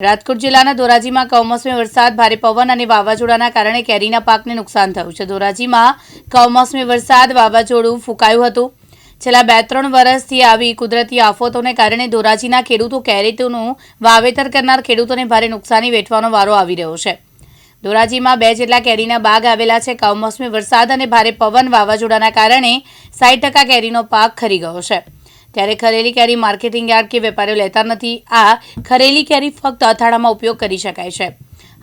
રાજકોટ જિલ્લાના ધોરાજીમાં કમોસમી વરસાદ, ભારે પવન અને વાવાઝોડાના કારણે કેરીના પાકને નુકસાન થયું છે. ધોરાજીમાં કમોસમી વરસાદ, વાવાઝોડું ફૂંકાયું હતું. છેલ્લા બે ત્રણ વર્ષથી આવી કુદરતી આફતોને કારણે ધોરાજીના ખેડૂતો કેરીતોનું વાવેતર કરનાર ખેડૂતોને ભારે નુકસાની વેઠવાનો વારો આવી રહ્યો છે. ધોરાજીમાં બે જેટલા કેરીના બાગ આવેલા છે. કમોસમી વરસાદ અને ભારે પવન, વાવાઝોડાના કારણે સાઠ ટકા કેરીનો પાક ખરી ગયો છે. ત્યારે ખરેલી કેરી માર્કેટિંગ યાર્ડ કે વેપારીઓ લેતા નથી, આ ખરેલી કેરી ફક્ત અથાણામાં ઉપયોગ કરી શકાય છે.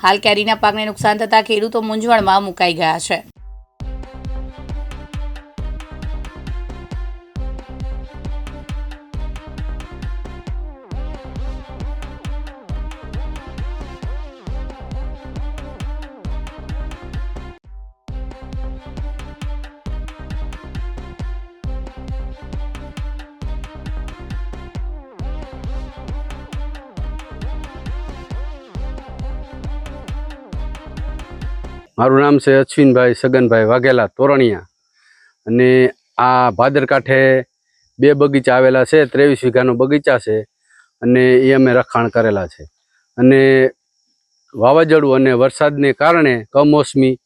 હાલ કેરીના પાકને નુકસાન થતાં ખેડૂતો મૂંઝવણમાં મુકાઈ ગયા છે. મારું નામ છે અશ્વિનભાઈ સગનભાઈ વાઘેલા તોરણિયા. અને આ ભાદરકાંઠે બે બગીચા આવેલા છે, ત્રેવીસ વીઘાનો બગીચા છે અને એ અમે રખાણ કરેલા છે. અને વાવાઝોડું અને વરસાદને કારણે કમોસમી,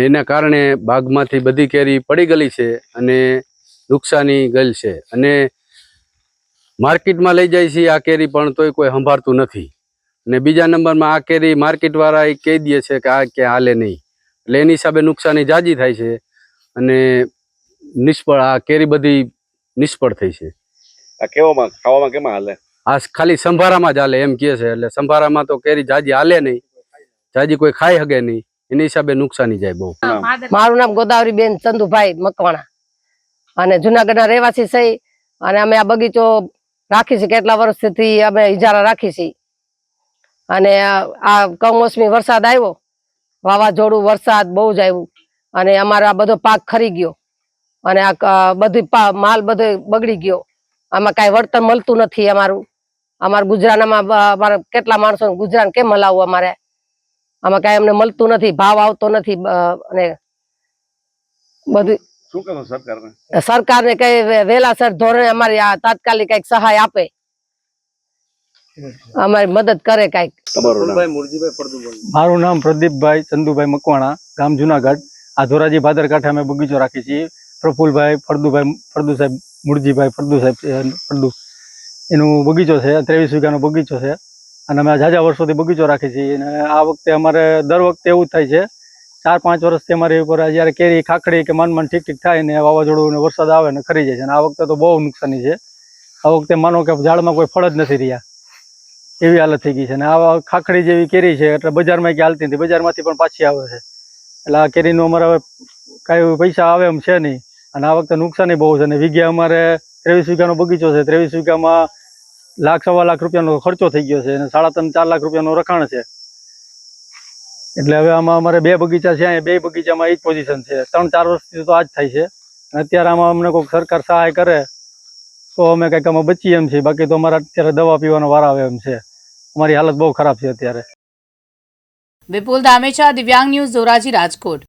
એના કારણે બાગમાંથી બધી કેરી પડી ગયેલી છે અને નુકસાની ગયેલ છે. અને માર્કેટમાં લઈ જાય છે આ કેરી પણ તોય કોઈ સંભાળતું નથી. અને બીજા નંબરમાં આ કેરી માર્કેટવાળા એ કહી દે છે કે આ કે હાલે નહીં. એટલે એની હિસાબે નુકસાની જાજી થાય છે અને નિષ્ફળ આ કેરી બધી નિષ્ફળ થઈ છે. આ કેવામાં ખાવામાં કેમાં હાલે? આ ખાલી સંભારામાં જ હાલે એમ કહે છે. એટલે સંભારામાં તો કેરી જાજી હાલે નહીં. જાજી કોઈ ખાઈ હગે નહીં. એની હિસાબે નુકસાની જાય બહુ. મારું નામ ગોદાવરી બેન ચંદુભાઈ મકવાણા. અને જુનાગઢના રહેવાસી છે અને અમે આ બગીચો રાખી છે કેટલા વર્ષથી અમે ઇજારા રાખી છે અને આ કમોસમી વરસાદ આવ્યો વાવાઝોડું વરસાદ બહુ જ આવ્યું. અને અમારો આ બધો પાક ખરી ગયો. અને આ બધી માલ બધો બગડી ગયો. આમાં કાંઈ વળતર મળતું નથી અમારું. અમારું ગુજરાનમાં અમારે કેટલા માણસો ગુજરાન કેમ હલાવવું અમારે? આમાં કાંઈ અમને મળતું નથી ભાવ આવતો નથી અને બધું શું કરો સરકારને? સરકારને કઈ વે- વહેલાસર ધોરણે અમારી આ તાત્કાલિક કંઈક સહાય આપે. અમારી મદદ કરે કંઈક. મારું નામ પ્રદીપભાઈ ચંદુભાઈ મકવાણા ગામ જુનાગઢ. આ ધોરાજી ભાદર કાંઠે અમે બગીચો રાખીએ છીએ. પ્રફુલભાઈ ફળદુભાઈ ફળદુ સાહેબ મુરજીભાઈ ફળદુ સાહેબ ફળદુ. એનું બગીચો છે ત્રેવીસ વીઘાનો બગીચો છે. અને અમે ઝાઝા વર્ષોથી બગીચો રાખીએ છીએ. અને આ વખતે અમારે દર વખતે એવું જ થાય છે ચાર પાંચ વર્ષથી અમારી ઉપર આ જ્યારે કેરી ખાખડી કે મન મન ઠીક ઠીક થાય ને વાવાઝોડું ને વરસાદ આવે ને ખરી જાય છે. અને આ વખતે તો બહુ નુકસાની છે. આ વખતે માનો કે ઝાડમાં કોઈ ફળ જ નથી રહ્યા. એવી હાલત થઈ ગઈ છે. અને આ ખાખડી જેવી કેરી છે, એટલે બજારમાં ક્યાં હાલતી નથી. બજારમાંથી પણ પાછી આવે છે. એટલે આ કેરીનું અમારે હવે કાંઈ પૈસા આવે એમ છે નહીં. અને આ વખતે નુકસાન બહુ છે. અને વીઘે અમારે ત્રેવીસ વીઘાનો બગીચો છે. ત્રેવીસ વીઘામાં લાખ સવા લાખ રૂપિયાનો ખર્ચો થઈ ગયો છે. અને સાડા ત્રણ ચાર લાખ રૂપિયાનો રખાણ છે. એટલે હવે આમાં અમારે બે બગીચા છે. અહીંયા બે બગીચામાં એ જ પોઝિશન છે. ત્રણ ચાર વર્ષથી તો આ જ થાય છે. અત્યારે આમાં અમને કોઈક સરકાર સહાય કરે, તો અમે કંઈક આમાં બચીએ એમ છીએ. બાકી તો અમારે અત્યારે દવા પીવાનો વાર આવે એમ છે. અમારી હાલત બહુ ખરાબ છે અત્યારે. વિપુલ ધામેચા દિવ્યાંગ ન્યૂઝ ધોરાજી રાજકોટ.